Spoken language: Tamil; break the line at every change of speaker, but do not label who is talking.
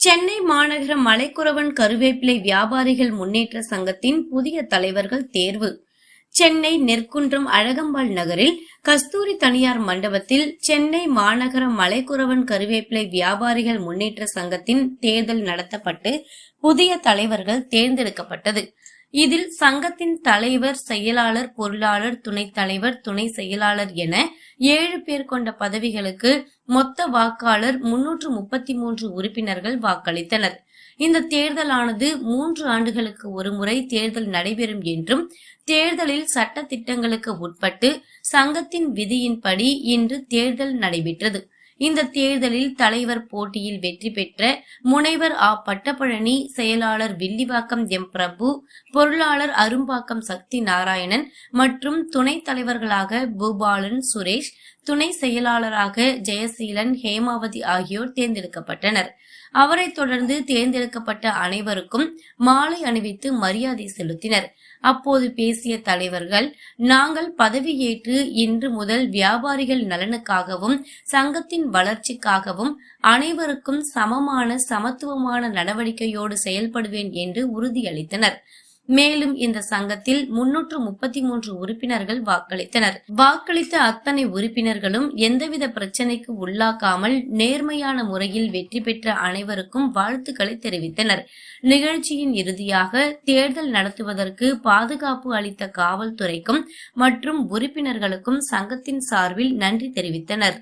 சென்னை மாநகர மலைக்குறவன் கருவேப்பிலை வியாபாரிகள் முன்னேற்ற சங்கத்தின் புதிய தலைவர்கள் தேர்வு. சென்னை நெற்குன்றம் அழகம்பாள் நகரில் கஸ்தூரி தனியார் மண்டபத்தில் சென்னை மாநகர மலைக்குறவன் கருவேப்பிலை வியாபாரிகள் முன்னேற்ற சங்கத்தின் தேர்தல் நடத்தப்பட்டு புதிய தலைவர்கள் தேர்ந்தெடுக்கப்பட்டது. இதில் சங்கத்தின் தலைவர் செயலாளர் பொருளாளர் துணைத் தலைவர் துணை செயலாளர் என ஏழு பேர் கொண்ட பதவிகளுக்கு மொத்த வாக்காளர் முன்னூற்று முப்பத்தி மூன்று உறுப்பினர்கள் வாக்களித்தனர். இந்த தேர்தலானது மூன்று ஆண்டுகளுக்கு ஒருமுறை தேர்தல் நடைபெறும் என்றும் தேர்தலில் சட்ட திட்டங்களுக்கு உட்பட்டு சங்கத்தின் விதியின்படி இன்று தேர்தல் நடைபெற்றது. இந்த தேர்தலில் தலைவர் போட்டியில் வெற்றி பெற்ற முனைவர் ஆ. பட்டப்பழனி செயலாளர் வில்லிவாக்கம் எம். பிரபு பொருளாளர் அரும்பாக்கம் சக்தி நாராயணன் மற்றும் துணைத் தலைவர்களாக பூபாலன் சுரேஷ் துணை செயலாளராக ஜெயசீலன் ஹேமாவதி ஆகியோர் தேர்ந்தெடுக்கப்பட்டனர். அவரை தொடர்ந்து தேர்ந்தெடுக்கப்பட்ட அனைவருக்கும் மாலை அணிவித்து மரியாதை செலுத்தினர். அப்போது பேசிய தலைவர்கள் நாங்கள் பதவியேற்று இன்று முதல் வியாபாரிகள் நலனுக்காகவும் சங்கத்தின் வளர்ச்சிக்காகவும் அனைவருக்கும் சமமான சமத்துவமான நடவடிக்கையோடு செயல்படுவேன் என்று உறுதியளித்தனர். மேலும் இந்த சங்கத்தில் முன்னூற்று முப்பத்தி மூன்று உறுப்பினர்கள் வாக்களித்தனர். வாக்களித்த அத்தனை உறுப்பினர்களும் எந்தவித பிரச்சனைக்கு உள்ளாக்காமல் நேர்மையான முறையில் வெற்றி பெற்ற அனைவருக்கும் வாழ்த்துக்களை தெரிவித்தனர். நிகழ்ச்சியின் இறுதியாக தேர்தல் நடத்துவதற்கு பாதுகாப்பு அளித்த காவல்துறைக்கும் மற்றும் உறுப்பினர்களுக்கும் சங்கத்தின் சார்பில் நன்றி தெரிவித்தனர்.